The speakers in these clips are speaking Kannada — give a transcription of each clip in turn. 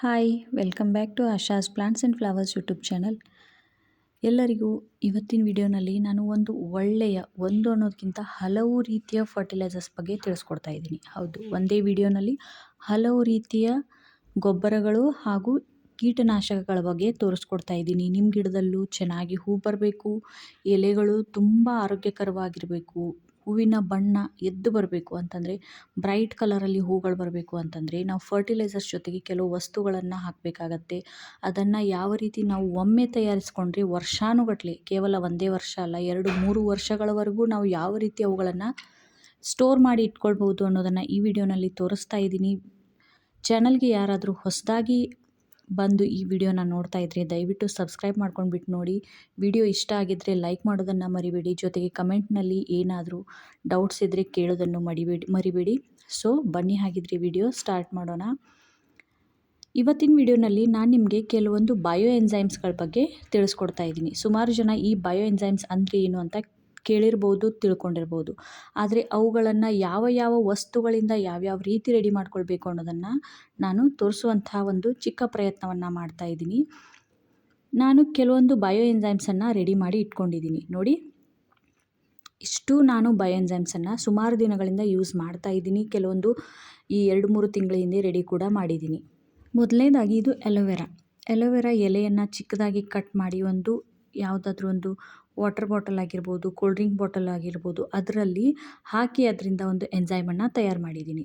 Hi, welcome back to Asha's plants and flowers YouTube channel. ಎಲ್ಲರಿಗೂ ಇವತ್ತಿನ ವಿಡಿಯೋನಲ್ಲಿ ನಾನು ಒಂದು ಒಳ್ಳೆಯ, ಒಂದು ಅನ್ನೋದಕ್ಕಿಂತ ಹಲವು ರೀತಿಯ ಫರ್ಟಿಲೈಸರ್ಸ್ ಬಗ್ಗೆ ತಿಳಿಸ್ಕೊಡ್ತಾ ಇದ್ದೀನಿ. ಹೌದು, ಒಂದೇ ವಿಡಿಯೋನಲ್ಲಿ ಹಲವು ರೀತಿಯ ಗೊಬ್ಬರಗಳು ಹಾಗೂ ಕೀಟನಾಶಕಗಳ ಬಗ್ಗೆ ತೋರಿಸ್ಕೊಡ್ತಾ ಇದ್ದೀನಿ. ನಿಮ್ಮ ಗಿಡದಲ್ಲೂ ಚೆನ್ನಾಗಿ ಹೂ ಬರಬೇಕು, ಎಲೆಗಳು ತುಂಬ ಆರೋಗ್ಯಕರವಾಗಿರಬೇಕು ಹೂವಿನ ಬಣ್ಣ ಎದ್ದು ಬರಬೇಕು ಅಂತಂದರೆ, ಬ್ರೈಟ್ ಕಲರಲ್ಲಿ ಹೂಗಳು ಬರಬೇಕು ಅಂತಂದರೆ, ನಾವು ಫರ್ಟಿಲೈಸರ್ಸ್ ಜೊತೆಗೆ ಕೆಲವು ವಸ್ತುಗಳನ್ನು ಹಾಕಬೇಕಾಗತ್ತೆ. ಅದನ್ನು ಯಾವ ರೀತಿ ನಾವು ಒಮ್ಮೆ ತಯಾರಿಸ್ಕೊಂಡ್ರೆ ವರ್ಷಾನುಗಟ್ಟಲೆ ಕೇವಲ ಒಂದೇ ವರ್ಷ ಅಲ್ಲ, ಎರಡು, ಮೂರು ವರ್ಷಗಳವರೆಗೂ ನಾವು ಯಾವ ರೀತಿ ಅವುಗಳನ್ನು ಸ್ಟೋರ್ ಮಾಡಿ ಇಟ್ಕೊಳ್ಬೋದು ಅನ್ನೋದನ್ನು ಈ ವಿಡಿಯೋನಲ್ಲಿ ತೋರಿಸ್ತಾ ಇದ್ದೀನಿ. ಚಾನಲ್ಗೆ ಯಾರಾದರೂ ಹೊಸದಾಗಿ ಬಂದು ಈ ವಿಡಿಯೋನ ನೋಡ್ತಾ ಇದ್ರೆ ದಯವಿಟ್ಟು ಸಬ್ಸ್ಕ್ರೈಬ್ ಮಾಡ್ಕೊಂಡ್ಬಿಟ್ಟು ನೋಡಿ. ವಿಡಿಯೋ ಇಷ್ಟ ಆಗಿದ್ದರೆ ಲೈಕ್ ಮಾಡೋದನ್ನು ಮರಿಬೇಡಿ. ಜೊತೆಗೆ ಕಮೆಂಟ್ನಲ್ಲಿ ಏನಾದರೂ ಡೌಟ್ಸ್ ಇದ್ದರೆ ಕೇಳೋದನ್ನು ಮಡಿಬೇಡಿ, ಮರಿಬೇಡಿ. ಸೊ ಬನ್ನಿ ಹಾಗಿದ್ರೆ ವಿಡಿಯೋ ಸ್ಟಾರ್ಟ್ ಮಾಡೋಣ. ಇವತ್ತಿನ ವಿಡಿಯೋನಲ್ಲಿ ನಾನು ನಿಮಗೆ ಕೆಲವೊಂದು ಬಯೋ ಎನ್ಸೈಮ್ಸ್ಗಳ ಬಗ್ಗೆ ತಿಳಿಸ್ಕೊಡ್ತಾ ಇದ್ದೀನಿ. ಸುಮಾರು ಜನ ಈ ಬಯೋ ಎನ್ಸೈಮ್ಸ್ ಅಂದರೆ ಏನು ಅಂತ ಕೇಳಿರ್ಬೋದು, ತಿಳ್ಕೊಂಡಿರ್ಬೋದು. ಆದರೆ ಅವುಗಳನ್ನು ಯಾವ ಯಾವ ವಸ್ತುಗಳಿಂದ ಯಾವ್ಯಾವ ರೀತಿ ರೆಡಿ ಮಾಡ್ಕೊಳ್ಬೇಕು ಅನ್ನೋದನ್ನು ನಾನು ತೋರಿಸುವಂಥ ಒಂದು ಚಿಕ್ಕ ಪ್ರಯತ್ನವನ್ನು ಮಾಡ್ತಾ ಇದ್ದೀನಿ. ನಾನು ಕೆಲವೊಂದು ಬಯೋ ಎಂಜೈಮ್ಸನ್ನು ರೆಡಿ ಮಾಡಿ ಇಟ್ಕೊಂಡಿದ್ದೀನಿ. ನೋಡಿ, ಇಷ್ಟು ನಾನು ಬಯೋ ಎಂಜೈಮ್ಸನ್ನು ಸುಮಾರು ದಿನಗಳಿಂದ ಯೂಸ್ ಮಾಡ್ತಾ ಇದ್ದೀನಿ. ಕೆಲವೊಂದು ಈ ಎರಡು ಮೂರು ತಿಂಗಳ ಹಿಂದೆ ರೆಡಿ ಕೂಡ ಮಾಡಿದ್ದೀನಿ. ಮೊದಲನೇದಾಗಿ ಇದು ಅಲೋವೆರಾ ಅಲೋವೆರಾ ಎಲೆಯನ್ನು ಚಿಕ್ಕದಾಗಿ ಕಟ್ ಮಾಡಿ ಒಂದು ಯಾವುದಾದ್ರೂ ಒಂದು ವಾಟರ್ ಬಾಟಲ್ ಆಗಿರ್ಬೋದು ಕೂಲ್ ಡ್ರಿಂಕ್ ಬಾಟಲ್ ಆಗಿರ್ಬೋದು, ಅದರಲ್ಲಿ ಹಾಕಿ ಅದರಿಂದ ಒಂದು ಎಂಜೈಮನ್ನು ತಯಾರು ಮಾಡಿದ್ದೀನಿ.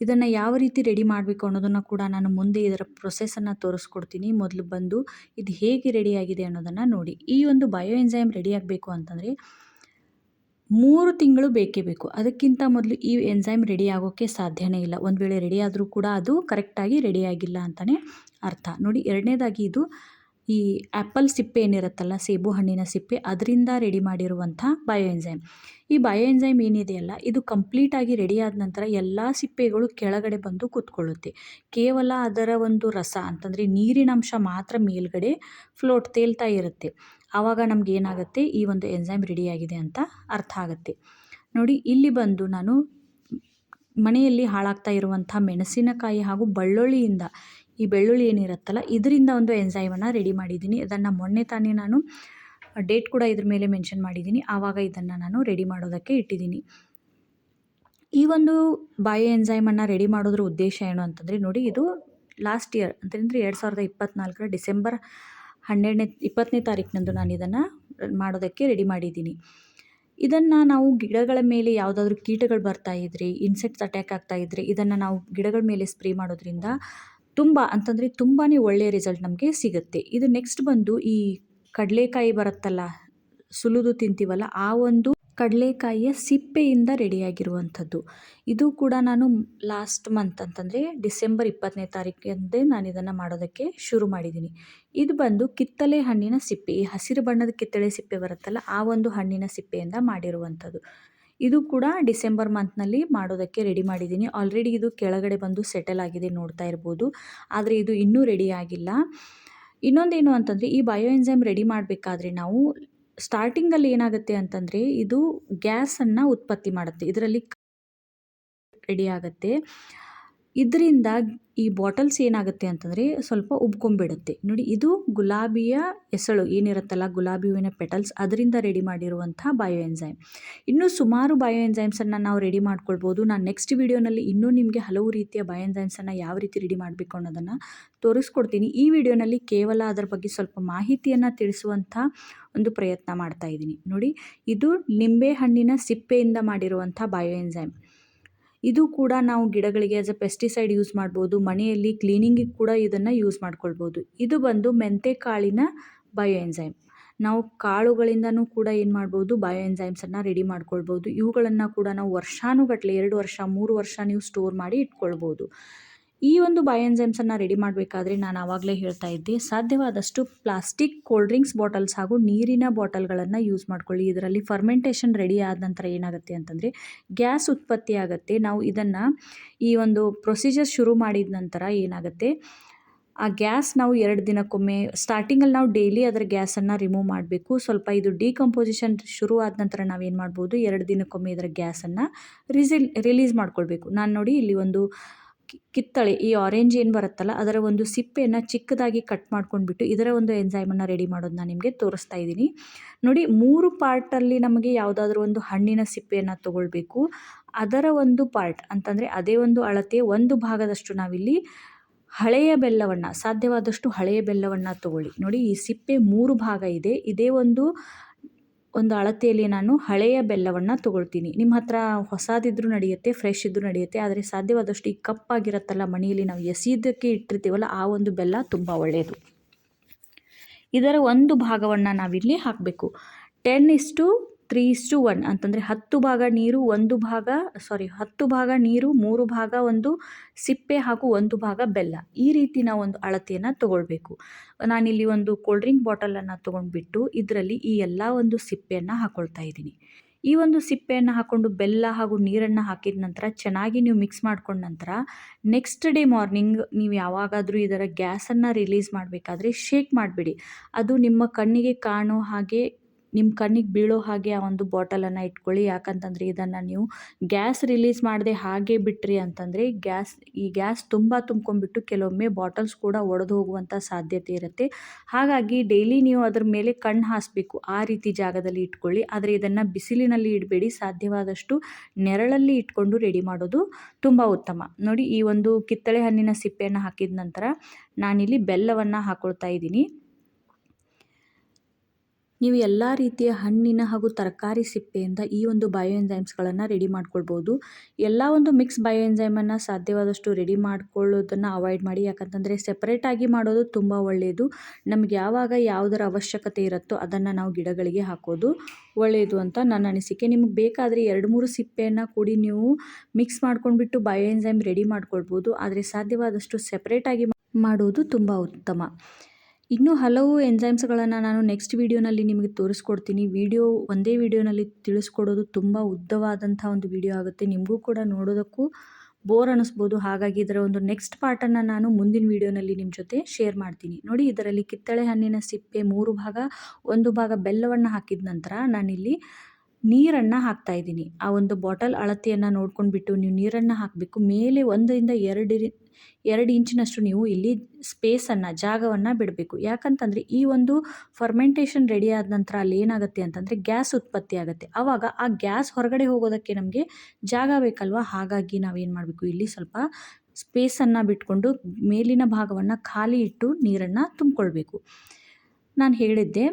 ಇದನ್ನು ಯಾವ ರೀತಿ ರೆಡಿ ಮಾಡಬೇಕು ಅನ್ನೋದನ್ನು ಕೂಡ ನಾನು ಮುಂದೆ ಇದರ ಪ್ರೊಸೆಸನ್ನು ತೋರಿಸ್ಕೊಡ್ತೀನಿ. ಮೊದಲು ಬಂದು ಇದು ಹೇಗೆ ರೆಡಿಯಾಗಿದೆ ಅನ್ನೋದನ್ನು ನೋಡಿ. ಈ ಒಂದು ಬಯೋ ಎಂಜೈಮ್ ರೆಡಿ ಆಗಬೇಕು ಅಂತಂದರೆ ಮೂರು ತಿಂಗಳು ಬೇಕೇ ಬೇಕು. ಅದಕ್ಕಿಂತ ಮೊದಲು ಈ ಎಂಜೈಮ್ ರೆಡಿ ಆಗೋಕ್ಕೆ ಸಾಧ್ಯನೇ ಇಲ್ಲ. ಒಂದು ವೇಳೆ ರೆಡಿ ಆದರೂ ಕೂಡ ಅದು ಕರೆಕ್ಟಾಗಿ ರೆಡಿಯಾಗಿಲ್ಲ ಅಂತಲೇ ಅರ್ಥ. ನೋಡಿ, ಎರಡನೇದಾಗಿ ಇದು ಈ ಆ್ಯಪಲ್ ಸಿಪ್ಪೆ ಏನಿರುತ್ತಲ್ಲ, ಸೇಬು ಹಣ್ಣಿನ ಸಿಪ್ಪೆ, ಅದರಿಂದ ರೆಡಿ ಮಾಡಿರುವಂಥ ಬಯೋ ಎಂಜೈಮ್ ಈ ಬಯೋ ಎಂಜೈಮ್ ಏನಿದೆಯಲ್ಲ ಇದು ಕಂಪ್ಲೀಟಾಗಿ ರೆಡಿ ಆದ ನಂತರ ಎಲ್ಲ ಸಿಪ್ಪೆಗಳು ಕೆಳಗಡೆ ಬಂದು ಕೂತ್ಕೊಳ್ಳುತ್ತೆ. ಕೇವಲ ಅದರ ಒಂದು ರಸ, ಅಂತಂದರೆ ನೀರಿನಂಶ ಮಾತ್ರ ಮೇಲ್ಗಡೆ ಫ್ಲೋಟ್ ತೇಲ್ತಾ ಇರುತ್ತೆ. ಆವಾಗ ನಮ್ಗೆ ಏನಾಗುತ್ತೆ, ಈ ಒಂದು ಎಂಜೈಮ್ ರೆಡಿಯಾಗಿದೆ ಅಂತ ಅರ್ಥ ಆಗುತ್ತೆ. ನೋಡಿ, ಇಲ್ಲಿ ಬಂದು ನಾನು ಮನೆಯಲ್ಲಿ ಹಾಳಾಗ್ತಾ ಇರುವಂಥ ಮೆಣಸಿನಕಾಯಿ ಹಾಗೂ ಬೆಳ್ಳುಳ್ಳಿಯಿಂದ ಈ ಬೆಳ್ಳುಳ್ಳಿ ಏನಿರುತ್ತಲ್ಲ, ಇದರಿಂದ ಒಂದು ಎಂಜೈಮನ್ನು ರೆಡಿ ಮಾಡಿದ್ದೀನಿ. ಅದನ್ನು ಮೊನ್ನೆ ತಾನೇ ನಾನು ಡೇಟ್ ಕೂಡ ಇದ್ರ ಮೇಲೆ ಮೆನ್ಷನ್ ಮಾಡಿದ್ದೀನಿ. ಆವಾಗ ಇದನ್ನು ನಾನು ರೆಡಿ ಮಾಡೋದಕ್ಕೆ ಇಟ್ಟಿದ್ದೀನಿ. ಈ ಒಂದು ಬಾಯಿ ಎಂಜೈಮನ್ನು ರೆಡಿ ಮಾಡೋದ್ರ ಉದ್ದೇಶ ಏನು ಅಂತಂದರೆ, ನೋಡಿ ಇದು ಲಾಸ್ಟ್ ಇಯರ್ ಅಂತಂದರೆ ಎರಡು ಸಾವಿರದ ಇಪ್ಪತ್ತ್ನಾಲ್ಕರ ಡಿಸೆಂಬರ್ ಹನ್ನೆರಡನೇ ಇಪ್ಪತ್ತನೇ ತಾರೀಕಿನಂದು ನಾನು ಇದನ್ನು ಮಾಡೋದಕ್ಕೆ ರೆಡಿ ಮಾಡಿದ್ದೀನಿ. ಇದನ್ನು ನಾವು ಗಿಡಗಳ ಮೇಲೆ ಯಾವುದಾದ್ರೂ ಕೀಟಗಳು ಬರ್ತಾ ಇದ್ದರೆ ಇನ್ಸೆಕ್ಟ್ಸ್ ಅಟ್ಯಾಕ್ ಆಗ್ತಾ ಇದ್ದರೆ ಇದನ್ನು ನಾವು ಗಿಡಗಳ ಮೇಲೆ ಸ್ಪ್ರೇ ಮಾಡೋದ್ರಿಂದ ತುಂಬ ಅಂತಂದರೆ ತುಂಬಾ ಒಳ್ಳೆಯ ರಿಸಲ್ಟ್ ನಮಗೆ ಸಿಗುತ್ತೆ. ಇದು ನೆಕ್ಸ್ಟ್ ಬಂದು ಈ ಕಡಲೆಕಾಯಿ ಬರುತ್ತಲ್ಲ, ಸುಲಿದು ತಿಂತೀವಲ್ಲ, ಆ ಒಂದು ಕಡಲೆಕಾಯಿಯ ಸಿಪ್ಪೆಯಿಂದ ರೆಡಿಯಾಗಿರುವಂಥದ್ದು ಇದು ಕೂಡ ನಾನು ಲಾಸ್ಟ್ ಮಂತ್ ಅಂತಂದರೆ ಡಿಸೆಂಬರ್ ಇಪ್ಪತ್ತನೇ ತಾರೀಕಿಂದೇ ನಾನು ಇದನ್ನು ಮಾಡೋದಕ್ಕೆ ಶುರು ಮಾಡಿದ್ದೀನಿ. ಇದು ಬಂದು ಕಿತ್ತಳೆ ಹಣ್ಣಿನ ಸಿಪ್ಪೆ, ಈ ಹಸಿರು ಬಣ್ಣದ ಕಿತ್ತಳೆ ಸಿಪ್ಪೆ ಬರುತ್ತಲ್ಲ, ಆ ಒಂದು ಹಣ್ಣಿನ ಸಿಪ್ಪೆಯಿಂದ ಮಾಡಿರುವಂಥದ್ದು. ಇದು ಕೂಡ ಡಿಸೆಂಬರ್ ಮಂತ್ನಲ್ಲಿ ಮಾಡೋದಕ್ಕೆ ರೆಡಿ ಮಾಡಿದ್ದೀನಿ. ಆಲ್ರೆಡಿ ಇದು ಕೆಳಗಡೆ ಬಂದು ಸೆಟಲ್ ಆಗಿದೆ ನೋಡ್ತಾ ಇರ್ಬೋದು. ಆದರೆ ಇದು ಇನ್ನೂ ರೆಡಿ ಆಗಿಲ್ಲ. ಇನ್ನೊಂದೇನು ಅಂತಂದರೆ, ಈ ಬಯೋ ಎಂಜೈಮ್ ರೆಡಿ ಮಾಡಬೇಕಾದ್ರೆ ನಾವು ಸ್ಟಾರ್ಟಿಂಗಲ್ಲಿ ಏನಾಗುತ್ತೆ ಅಂತಂದರೆ, ಇದು ಗ್ಯಾಸನ್ನು ಉತ್ಪತ್ತಿ ಮಾಡುತ್ತೆ. ಇದರಲ್ಲಿ ರೆಡಿ ಆಗುತ್ತೆ. ಇದರಿಂದ ಈ ಬಾಟಲ್ಸ್ ಏನಾಗುತ್ತೆ ಅಂತಂದರೆ ಸ್ವಲ್ಪ ಉಬ್ಕೊಂಬಿಡುತ್ತೆ ನೋಡಿ, ಇದು ಗುಲಾಬಿಯ ಎಸಳು ಏನಿರುತ್ತಲ್ಲ, ಗುಲಾಬಿ ಹೂವಿನ ಪೆಟಲ್ಸ್ ಅದರಿಂದ ರೆಡಿ ಮಾಡಿರುವಂಥ ಬಯೋ ಎಂಜೈಮ್ ಇನ್ನೂ ಸುಮಾರು ಬಯೋ ಎಂಜೈಮ್ಸನ್ನು ನಾವು ರೆಡಿ ಮಾಡ್ಕೊಳ್ಬೋದು. ನಾನು ನೆಕ್ಸ್ಟ್ ವೀಡಿಯೋನಲ್ಲಿ ಇನ್ನೂ ನಿಮಗೆ ಹಲವು ರೀತಿಯ ಬಯೋ ಎಂಜೈಮ್ಸನ್ನು ಯಾವ ರೀತಿ ರೆಡಿ ಮಾಡಬೇಕು ಅನ್ನೋದನ್ನು ತೋರಿಸ್ಕೊಡ್ತೀನಿ. ಈ ವಿಡಿಯೋನಲ್ಲಿ ಕೇವಲ ಅದರ ಬಗ್ಗೆ ಸ್ವಲ್ಪ ಮಾಹಿತಿಯನ್ನು ತಿಳಿಸುವಂಥ ಒಂದು ಪ್ರಯತ್ನ ಮಾಡ್ತಾ ಇದ್ದೀನಿ. ನೋಡಿ, ಇದು ನಿಂಬೆ ಹಣ್ಣಿನ ಸಿಪ್ಪೆಯಿಂದ ಮಾಡಿರುವಂಥ ಬಯೋ ಎಂಜೈಮ್ ಇದು ಕೂಡ ನಾವು ಗಿಡಗಳಿಗೆ ಆಸ್ ಅ ಪೆಸ್ಟಿಸೈಡ್ ಯೂಸ್ ಮಾಡ್ಬೋದು, ಮನೆಯಲ್ಲಿ ಕ್ಲೀನಿಂಗಿಗೆ ಕೂಡ ಇದನ್ನು ಯೂಸ್ ಮಾಡ್ಕೊಳ್ಬೋದು. ಇದು ಬಂದು ಮೆಂತೆ ಕಾಳಿನ ಬಯೋ ಎಂಜೈಮ್ ನಾವು ಕಾಳುಗಳಿಂದನೂ ಕೂಡ ಏನು ಮಾಡ್ಬೋದು ಬಯೋ ಎಂಜೈಮ್ಸನ್ನು ರೆಡಿ ಮಾಡ್ಕೊಳ್ಬೋದು. ಇವುಗಳನ್ನು ಕೂಡ ನಾವು ವರ್ಷಾನುಗಟ್ಟಲೆ ಎರಡು ವರ್ಷ, ಮೂರು ವರ್ಷ ನೀವು ಸ್ಟೋರ್ ಮಾಡಿ ಇಟ್ಕೊಳ್ಬೋದು. ಈ ಒಂದು ಬಯೋಎನ್ಸೈಮ್ಸನ್ನು ರೆಡಿ ಮಾಡಬೇಕಾದ್ರೆ ನಾನು ಆವಾಗಲೇ ಹೇಳ್ತಾ ಇದ್ದೆ, ಸಾಧ್ಯವಾದಷ್ಟು ಪ್ಲಾಸ್ಟಿಕ್ ಕೋಲ್ಡ್ ಡ್ರಿಂಕ್ಸ್ ಬಾಟಲ್ಸ್ ಹಾಗೂ ನೀರಿನ ಬಾಟಲ್ಗಳನ್ನು ಯೂಸ್ ಮಾಡ್ಕೊಳ್ಳಿ. ಇದರಲ್ಲಿ ಫರ್ಮೆಂಟೇಷನ್ ರೆಡಿ ಆದ ನಂತರ ಏನಾಗುತ್ತೆ ಅಂತಂದರೆ ಗ್ಯಾಸ್ ಉತ್ಪತ್ತಿ ಆಗುತ್ತೆ. ನಾವು ಇದನ್ನು ಈ ಒಂದು ಪ್ರೊಸೀಜರ್ ಶುರು ಮಾಡಿದ ನಂತರ ಏನಾಗುತ್ತೆ, ಆ ಗ್ಯಾಸ್ ನಾವು ಎರಡು ದಿನಕ್ಕೊಮ್ಮೆ ಸ್ಟಾರ್ಟಿಂಗಲ್ಲಿ ನಾವು ಡೈಲಿ ಅದರ ಗ್ಯಾಸನ್ನು ರಿಮೂವ್ ಮಾಡಬೇಕು. ಸ್ವಲ್ಪ ಇದು ಡಿಕಂಪೋಸಿಷನ್ ಶುರು ಆದ ನಂತರ ನಾವೇನು ಮಾಡ್ಬೋದು, ಎರಡು ದಿನಕ್ಕೊಮ್ಮೆ ಇದರ ಗ್ಯಾಸನ್ನು ರಿಸಿಲ್ ರಿಲೀಸ್ ಮಾಡ್ಕೊಳ್ಬೇಕು. ನಾನು ನೋಡಿ ಇಲ್ಲಿ ಒಂದು ಕಿತ್ತಳೆ, ಈ ಆರೆಂಜ್ ಏನು ಬರುತ್ತಲ್ಲ, ಅದರ ಒಂದು ಸಿಪ್ಪೆಯನ್ನು ಚಿಕ್ಕದಾಗಿ ಕಟ್ ಮಾಡ್ಕೊಂಡ್ಬಿಟ್ಟು ಇದರ ಒಂದು ಎಂಜೈಮನ್ನು ರೆಡಿ ಮಾಡೋದು ನಾನು ನಿಮಗೆ ತೋರಿಸ್ತಾ ಇದ್ದೀನಿ. ನೋಡಿ, ಮೂರು ಪಾರ್ಟಲ್ಲಿ ನಮಗೆ ಯಾವುದಾದ್ರೂ ಒಂದು ಹಣ್ಣಿನ ಸಿಪ್ಪೆಯನ್ನು ತಗೊಳ್ಬೇಕು. ಅದರ ಒಂದು ಪಾರ್ಟ್ ಅಂತಂದರೆ ಅದೇ ಒಂದು ಅಳತೆ, ಒಂದು ಭಾಗದಷ್ಟು ನಾವಿಲ್ಲಿ ಹಳೆಯ ಬೆಲ್ಲವನ್ನು, ಸಾಧ್ಯವಾದಷ್ಟು ಹಳೆಯ ಬೆಲ್ಲವನ್ನು ತಗೊಳ್ಳಿ. ನೋಡಿ, ಈ ಸಿಪ್ಪೆ ಮೂರು ಭಾಗ ಇದೆ. ಇದೇ ಒಂದು ಒಂದು ಅಳತೆಯಲ್ಲಿ ನಾನು ಹಳೆಯ ಬೆಲ್ಲವನ್ನು ತೊಗೊಳ್ತೀನಿ. ನಿಮ್ಮ ಹತ್ರ ಹೊಸದಿದ್ರೂ ನಡೆಯುತ್ತೆ ಫ್ರೆಶ್ ಇದ್ದರೂ ನಡೆಯುತ್ತೆ, ಆದರೆ ಸಾಧ್ಯವಾದಷ್ಟು ಈ ಕಪ್ಪಾಗಿರುತ್ತಲ್ಲ ಮನೆಯಲ್ಲಿ ನಾವು ಎಸೆಯೋದಕ್ಕೆ ಇಟ್ಟಿರ್ತೀವಲ್ಲ, ಆ ಒಂದು ಬೆಲ್ಲ ತುಂಬ ಒಳ್ಳೆಯದು ಇದರ ಒಂದು ಭಾಗವನ್ನು ನಾವಿಲ್ಲಿ ಹಾಕಬೇಕು. Ten is to three is to one ಅಂತಂದರೆ ಹತ್ತು ಭಾಗ ನೀರು, ಒಂದು ಭಾಗ ಸಾರಿ ಹತ್ತು ಭಾಗ ನೀರು, ಮೂರು ಭಾಗ ಒಂದು ಸಿಪ್ಪೆ ಹಾಗೂ ಒಂದು ಭಾಗ ಬೆಲ್ಲ. ಈ ರೀತಿ ನಾವು ಒಂದು ಅಳತೆಯನ್ನು ತಗೊಳ್ಬೇಕು. ನಾನಿಲ್ಲಿ ಒಂದು ಕೋಲ್ಡ್ ಡ್ರಿಂಕ್ ಬಾಟಲನ್ನು ತೊಗೊಂಡ್ಬಿಟ್ಟು ಇದರಲ್ಲಿ ಈ ಎಲ್ಲ ಒಂದು ಸಿಪ್ಪೆಯನ್ನು ಹಾಕ್ಕೊಳ್ತಾ ಇದ್ದೀನಿ. ಈ ಒಂದು ಸಿಪ್ಪೆಯನ್ನು ಹಾಕ್ಕೊಂಡು ಬೆಲ್ಲ ಹಾಗೂ ನೀರನ್ನು ಹಾಕಿದ ನಂತರ ಚೆನ್ನಾಗಿ ನೀವು ಮಿಕ್ಸ್ ಮಾಡ್ಕೊಂಡ ನಂತರ ನೆಕ್ಸ್ಟ್ ಡೇ ಮಾರ್ನಿಂಗ್ ನೀವು ಯಾವಾಗಾದರೂ ಇದರ ಗ್ಯಾಸನ್ನು ರಿಲೀಸ್ ಮಾಡಬೇಕಾದ್ರೆ ಶೇಕ್ ಮಾಡಿಬಿಡಿ. ಅದು ನಿಮ್ಮ ಕಣ್ಣಿಗೆ ಕಾಣೋ ಹಾಗೆ ನಿಮ್ಮ ಕಣ್ಣಿಗೆ ಬೀಳೋ ಹಾಗೆ ಆ ಒಂದು ಬಾಟಲನ್ನು ಇಟ್ಕೊಳ್ಳಿ. ಯಾಕಂತಂದರೆ ಇದನ್ನು ನೀವು ಗ್ಯಾಸ್ ರಿಲೀಸ್ ಮಾಡದೆ ಹಾಗೆ ಬಿಟ್ರಿ ಅಂತಂದರೆ ಗ್ಯಾಸ್, ಈ ಗ್ಯಾಸ್ ತುಂಬ ತುಂಬ್ಕೊಂಡ್ಬಿಟ್ಟು ಕೆಲವೊಮ್ಮೆ ಬಾಟಲ್ಸ್ ಕೂಡ ಒಡೆದು ಹೋಗುವಂಥ ಸಾಧ್ಯತೆ ಇರುತ್ತೆ. ಹಾಗಾಗಿ ಡೈಲಿ ನೀವು ಅದ್ರ ಮೇಲೆ ಕಣ್ಣು ಹಾಸಬೇಕು. ಆ ರೀತಿ ಜಾಗದಲ್ಲಿ ಇಟ್ಕೊಳ್ಳಿ. ಆದರೆ ಇದನ್ನು ಬಿಸಿಲಿನಲ್ಲಿ ಇಡಬೇಡಿ. ಸಾಧ್ಯವಾದಷ್ಟು ನೆರಳಲ್ಲಿ ಇಟ್ಕೊಂಡು ರೆಡಿ ಮಾಡೋದು ತುಂಬ ಉತ್ತಮ. ನೋಡಿ, ಈ ಒಂದು ಕಿತ್ತಳೆ ಹಣ್ಣಿನ ಸಿಪ್ಪೆಯನ್ನು ಹಾಕಿದ ನಂತರ ನಾನಿಲ್ಲಿ ಬೆಲ್ಲವನ್ನು ಹಾಕೊಳ್ತಾ ಇದ್ದೀನಿ. ನೀವು ಎಲ್ಲ ರೀತಿಯ ಹಣ್ಣಿನ ಹಾಗೂ ತರಕಾರಿ ಸಿಪ್ಪೆಯಿಂದ ಈ ಒಂದು ಬಯೋ ಎಂಜೈಮ್ಸ್ಗಳನ್ನು ರೆಡಿ ಮಾಡ್ಕೊಳ್ಬೋದು. ಎಲ್ಲ ಒಂದು ಮಿಕ್ಸ್ ಬಯೋ ಎಂಜೈಮನ್ನು ಸಾಧ್ಯವಾದಷ್ಟು ರೆಡಿ ಮಾಡ್ಕೊಳ್ಳೋದನ್ನು ಅವಾಯ್ಡ್ ಮಾಡಿ. ಯಾಕಂತಂದರೆ ಸೆಪ್ರೇಟಾಗಿ ಮಾಡೋದು ತುಂಬ ಒಳ್ಳೆಯದು ನಮ್ಗೆ ಯಾವಾಗ ಯಾವುದರ ಅವಶ್ಯಕತೆ ಇರುತ್ತೋ ಅದನ್ನು ನಾವು ಗಿಡಗಳಿಗೆ ಹಾಕೋದು ಒಳ್ಳೆಯದು ಅಂತ ನನ್ನ ಅನಿಸಿಕೆ. ನಿಮ್ಗೆ ಬೇಕಾದರೆ ಎರಡು ಮೂರು ಸಿಪ್ಪೆಯನ್ನು ಕೂಡಿ ನೀವು ಮಿಕ್ಸ್ ಮಾಡ್ಕೊಂಡ್ಬಿಟ್ಟು ಬಯೋ ಎಂಜೈಮ್ ರೆಡಿ ಮಾಡ್ಕೊಳ್ಬೋದು. ಆದರೆ ಸಾಧ್ಯವಾದಷ್ಟು ಸೆಪ್ರೇಟಾಗಿ ಮಾಡೋದು ತುಂಬ ಉತ್ತಮ. ಇನ್ನೂ ಹಲವು ಎಂಜೈಮ್ಸ್ಗಳನ್ನು ನಾನು ನೆಕ್ಸ್ಟ್ ವೀಡಿಯೋನಲ್ಲಿ ನಿಮಗೆ ತೋರಿಸ್ಕೊಡ್ತೀನಿ. ವಿಡಿಯೋ ಒಂದೇ ವಿಡಿಯೋನಲ್ಲಿ ತಿಳಿಸ್ಕೊಡೋದು ತುಂಬ ಉದ್ದವಾದಂಥ ಒಂದು ವಿಡಿಯೋ ಆಗುತ್ತೆ. ನಿಮಗೂ ಕೂಡ ನೋಡೋದಕ್ಕೂ ಬೋರ್ ಅನ್ನಿಸ್ಬೋದು ಹಾಗಾಗಿ ಇದರ ಒಂದು ನೆಕ್ಸ್ಟ್ ಪಾರ್ಟನ್ನು ನಾನು ಮುಂದಿನ ವೀಡಿಯೋನಲ್ಲಿ ನಿಮ್ಮ ಜೊತೆ ಶೇರ್ ಮಾಡ್ತೀನಿ. ನೋಡಿ, ಇದರಲ್ಲಿ ಕಿತ್ತಳೆ ಹಣ್ಣಿನ ಸಿಪ್ಪೆ ಮೂರು ಭಾಗ, ಒಂದು ಭಾಗ ಬೆಲ್ಲವನ್ನು ಹಾಕಿದ ನಂತರ ನಾನಿಲ್ಲಿ ನೀರನ್ನು ಹಾಕ್ತಾ ಇದ್ದೀನಿ. ಆ ಒಂದು ಬಾಟಲ್ ಅಳತೆಯನ್ನು ನೋಡ್ಕೊಂಡ್ಬಿಟ್ಟು ನೀವು ನೀರನ್ನು ಹಾಕಬೇಕು. ಮೇಲೆ ಒಂದರಿಂದ ಎರಡು ಎರಡು ಇಂಚಿನಷ್ಟು ನೀವು ಇಲ್ಲಿ ಸ್ಪೇಸನ್ನು, ಜಾಗವನ್ನು ಬಿಡಬೇಕು. ಯಾಕಂತಂದರೆ ಈ ಒಂದು ಫರ್ಮೆಂಟೇಷನ್ ರೆಡಿ ಆದ ನಂತರ ಅಲ್ಲಿ ಏನಾಗುತ್ತೆ ಅಂತಂದರೆ ಗ್ಯಾಸ್ ಉತ್ಪತ್ತಿ ಆಗುತ್ತೆ. ಆವಾಗ ಆ ಗ್ಯಾಸ್ ಹೊರಗಡೆ ಹೋಗೋದಕ್ಕೆ ನಮಗೆ ಜಾಗ ಬೇಕಲ್ವ? ಹಾಗಾಗಿ ನಾವೇನು ಮಾಡಬೇಕು? ಇಲ್ಲಿ ಸ್ವಲ್ಪ ಸ್ಪೇಸನ್ನು ಬಿಟ್ಕೊಂಡು ಮೇಲಿನ ಭಾಗವನ್ನು ಖಾಲಿ ಇಟ್ಟು ನೀರನ್ನು ತುಂಬಿಕೊಳ್ಬೇಕು. ನಾನು ಹೇಳಿದ್ದೆ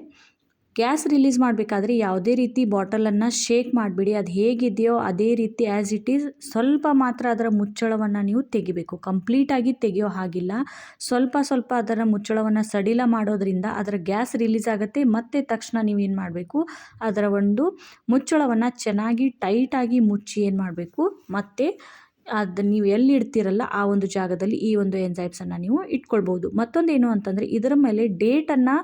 ಗ್ಯಾಸ್ ರಿಲೀಸ್ ಮಾಡಬೇಕಾದ್ರೆ ಯಾವುದೇ ರೀತಿ ಬಾಟಲನ್ನು ಶೇಕ್ ಮಾಡಿಬಿಡಿ. ಅದು ಹೇಗಿದೆಯೋ ಅದೇ ರೀತಿ ಆ್ಯಸ್ ಇಟ್ ಈಸ್ ಸ್ವಲ್ಪ ಮಾತ್ರ ಅದರ ಮುಚ್ಚಳವನ್ನು ನೀವು ತೆಗಿಬೇಕು. ಕಂಪ್ಲೀಟಾಗಿ ತೆಗೆಯೋ ಹಾಗಿಲ್ಲ. ಸ್ವಲ್ಪ ಸ್ವಲ್ಪ ಅದರ ಮುಚ್ಚಳವನ್ನು ಸಡಿಲ ಮಾಡೋದ್ರಿಂದ ಅದರ ಗ್ಯಾಸ್ ರಿಲೀಸ್ ಆಗುತ್ತೆ. ಮತ್ತೆ ತಕ್ಷಣ ನೀವು ಏನು ಮಾಡಬೇಕು? ಅದರ ಒಂದು ಮುಚ್ಚಳವನ್ನು ಚೆನ್ನಾಗಿ ಟೈಟಾಗಿ ಮುಚ್ಚಿ ಏನು ಮಾಡಬೇಕು? ಮತ್ತು ಅದು ನೀವು ಎಲ್ಲಿ ಇಡ್ತೀರಲ್ಲ ಆ ಒಂದು ಜಾಗದಲ್ಲಿ ಈ ಒಂದು ಎನ್ಸೈಪ್ಸನ್ನು ನೀವು ಇಟ್ಕೊಳ್ಬೋದು. ಮತ್ತೊಂದೇನು ಅಂತಂದರೆ ಇದರ ಮೇಲೆ ಡೇಟನ್ನು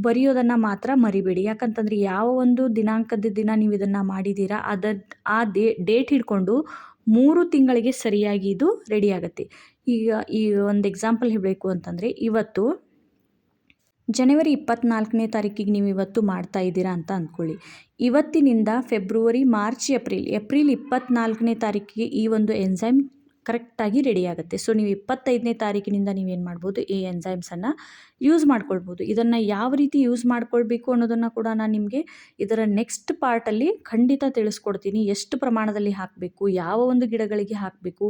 ಬರೆಯೋದನ್ನು ಮಾತ್ರ ಮರಿಬೇಡಿ. ಯಾಕಂತಂದರೆ ಯಾವ ಒಂದು ದಿನಾಂಕದ ದಿನ ನೀವು ಇದನ್ನು ಮಾಡಿದ್ದೀರಾ, ಅದ, ಆ ಡೇ ಡೇಟ್ ಹಿಡ್ಕೊಂಡು ಮೂರು ತಿಂಗಳಿಗೆ ಸರಿಯಾಗಿ ಇದು ರೆಡಿ ಆಗುತ್ತೆ. ಈಗ ಈ ಒಂದು ಎಕ್ಸಾಂಪಲ್ ಹೇಳಬೇಕು ಅಂತಂದರೆ, ಇವತ್ತು ಜನವರಿ ಇಪ್ಪತ್ತ್ನಾಲ್ಕನೇ ತಾರೀಕಿಗೆ ನೀವು ಇವತ್ತು ಮಾಡ್ತಾ ಇದ್ದೀರಾ ಅಂತ ಅಂದ್ಕೊಳ್ಳಿ. ಇವತ್ತಿನಿಂದ ಫೆಬ್ರವರಿ, ಮಾರ್ಚ್, ಏಪ್ರಿಲ್ ಏಪ್ರಿಲ್ ಇಪ್ಪತ್ತ್ನಾಲ್ಕನೇ ತಾರೀಕಿಗೆ ಈ ಒಂದು ಎಂಜೈಮ್ ಕರೆಕ್ಟಾಗಿ ರೆಡಿ ಆಗುತ್ತೆ. ಸೊ, ನೀವು ಇಪ್ಪತ್ತೈದನೇ ತಾರೀಕಿನಿಂದ ನೀವೇನು ಮಾಡ್ಬೋದು, ಈ ಎಂಜೈಮ್ಸನ್ನು ಯೂಸ್ ಮಾಡ್ಕೊಳ್ಬೋದು. ಇದನ್ನು ಯಾವ ರೀತಿ ಯೂಸ್ ಮಾಡ್ಕೊಳ್ಬೇಕು ಅನ್ನೋದನ್ನು ಕೂಡ ನಾನು ನಿಮಗೆ ಇದರ ನೆಕ್ಸ್ಟ್ ಪಾರ್ಟಲ್ಲಿ ಖಂಡಿತ ತಿಳಿಸ್ಕೊಡ್ತೀನಿ. ಎಷ್ಟು ಪ್ರಮಾಣದಲ್ಲಿ ಹಾಕಬೇಕು, ಯಾವ ಒಂದು ಗಿಡಗಳಿಗೆ ಹಾಕಬೇಕು,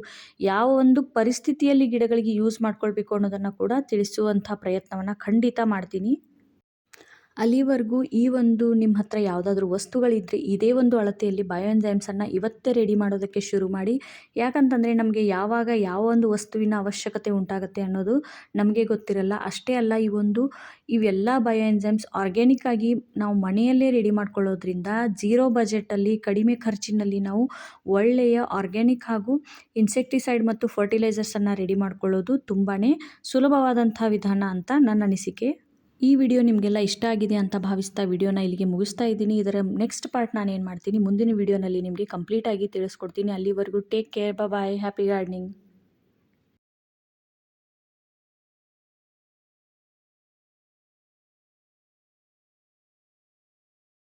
ಯಾವ ಒಂದು ಪರಿಸ್ಥಿತಿಯಲ್ಲಿ ಗಿಡಗಳಿಗೆ ಯೂಸ್ ಮಾಡ್ಕೊಳ್ಬೇಕು ಅನ್ನೋದನ್ನು ಕೂಡ ತಿಳಿಸುವಂಥ ಪ್ರಯತ್ನವನ್ನು ಖಂಡಿತ ಮಾಡ್ತೀನಿ. ಅಲ್ಲಿವರೆಗೂ ಈ ಒಂದು ನಿಮ್ಮ ಹತ್ರ ಯಾವುದಾದ್ರೂ ವಸ್ತುಗಳಿದ್ದರೆ ಇದೇ ಒಂದು ಅಳತೆಯಲ್ಲಿ ಬಯೋ ಎಂಜೈಮ್ಸನ್ನು ಇವತ್ತೇ ರೆಡಿ ಮಾಡೋದಕ್ಕೆ ಶುರು ಮಾಡಿ. ಯಾಕಂತಂದರೆ ನಮಗೆ ಯಾವಾಗ ಯಾವ ಒಂದು ವಸ್ತುವಿನ ಅವಶ್ಯಕತೆ ಉಂಟಾಗುತ್ತೆ ಅನ್ನೋದು ನಮಗೆ ಗೊತ್ತಿರಲ್ಲ. ಅಷ್ಟೇ ಅಲ್ಲ, ಈ ಒಂದು ಇವೆಲ್ಲ ಬಯೋ ಎಂಜೈಮ್ಸ್ ಆರ್ಗ್ಯಾನಿಕ್ ಆಗಿ ನಾವು ಮನೆಯಲ್ಲೇ ರೆಡಿ ಮಾಡ್ಕೊಳ್ಳೋದ್ರಿಂದ ಜೀರೋ ಬಜೆಟಲ್ಲಿ ಕಡಿಮೆ ಖರ್ಚಿನಲ್ಲಿ ನಾವು ಒಳ್ಳೆಯ ಆರ್ಗ್ಯಾನಿಕ್ ಹಾಗೂ ಇನ್ಸೆಕ್ಟಿಸೈಡ್ ಮತ್ತು ಫರ್ಟಿಲೈಸರ್ಸನ್ನು ರೆಡಿ ಮಾಡ್ಕೊಳ್ಳೋದು ತುಂಬಾ ಸುಲಭವಾದಂಥ ವಿಧಾನ ಅಂತ ನನ್ನ ಅನಿಸಿಕೆ. ಈ ವಿಡಿಯೋ ನಿಮಗೆಲ್ಲ ಇಷ್ಟ ಆಗಿದೆ ಅಂತ ಭಾವಿಸ್ತಾ ವಿಡಿಯೋನ ಇಲ್ಲಿಗೆ ಮುಗಿಸ್ತಾ ಇದ್ದೀನಿ. ಇದರ ನೆಕ್ಸ್ಟ್ ಪಾರ್ಟ್ ನಾನು ಏನು ಮಾಡ್ತೀನಿ? ಮುಂದಿನ ವಿಡಿಯೋನಲ್ಲಿ ನಿಮಗೆ ಕಂಪ್ಲೀಟಾಗಿ ತಿಳಿಸ್ಕೊಡ್ತೀನಿ. ಅಲ್ಲಿವರೆಗೂ take care bye happy gardening